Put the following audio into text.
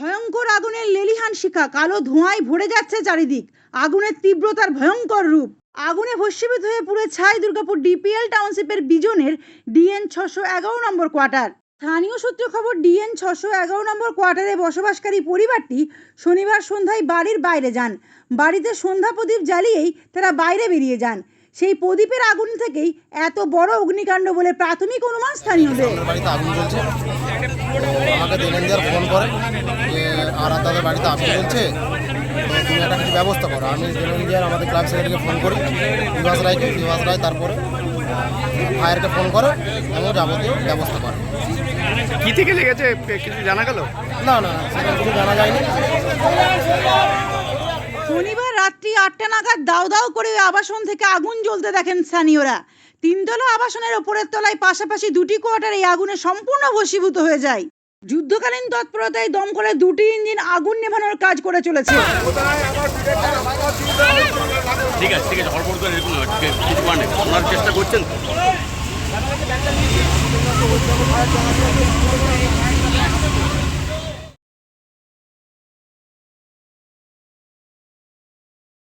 ভয়ঙ্কর আগুনের লেলিহান শিখা, কালো ধোঁয়ায় ভরে যাচ্ছে চারিদিক। আগুনের তীব্রতার ভয়ঙ্কর রূপ। আগুনে ভস্মীভূত হয়ে পুরো ছাই দুর্গাপুর ডিপিএল টাউনশিপের বিজনের ডিএন ছশো এগারো নম্বর কোয়ার্টার। স্থানীয় সূত্রে খবর, ডিএন ছশো এগারো নম্বর কোয়ার্টারে বসবাসকারী পরিবারটি শনিবার সন্ধ্যায় বাড়ির বাইরে যান। বাড়িতে সন্ধ্যা প্রদীপ জ্বালিয়েই তারা বাইরে বেরিয়ে যান। সেই প্রদীপের আগুন থেকেই এত বড় অগ্নিকাণ্ড বলে প্রাথমিক অনুমান স্থানীয়দের। আগুন জ্বলছে। আমাকে দেবেন্দ্র ফোন করে যে আর বাড়িতে আগুন জ্বলছে? তুমি একটা কিছু ব্যবস্থা করো। আমি দেবেন্দ্র আমাদের ক্লাব সেক্রেটারিকে ফোন করি বিভাস রায়কে। বিভাস রায় তারপরে ফায়ারকে ফোন করে এবং যাবতীয় ব্যবস্থা করে। কি থেকে লেগেছে? কিছু জানা গেল? না না সেটা কিছু জানা যায়নি। রাত্রি আটটা নাগাদ দাও দাও করে ওই আবাসন থেকে আগুন জ্বলতে দেখেন স্থানীয়রা। তিনতলা আবাসনের ওপরের তলায় পাশাপাশি দুটি কোয়ার্টার এই আগুনে সম্পূর্ণ ভস্মীভূত হয়ে যায়। যুদ্ধকালীন তৎপরতায় দমকলের দুটি ইঞ্জিন আগুন নেভানোর কাজ করে চলেছে। চেষ্টা করছেন।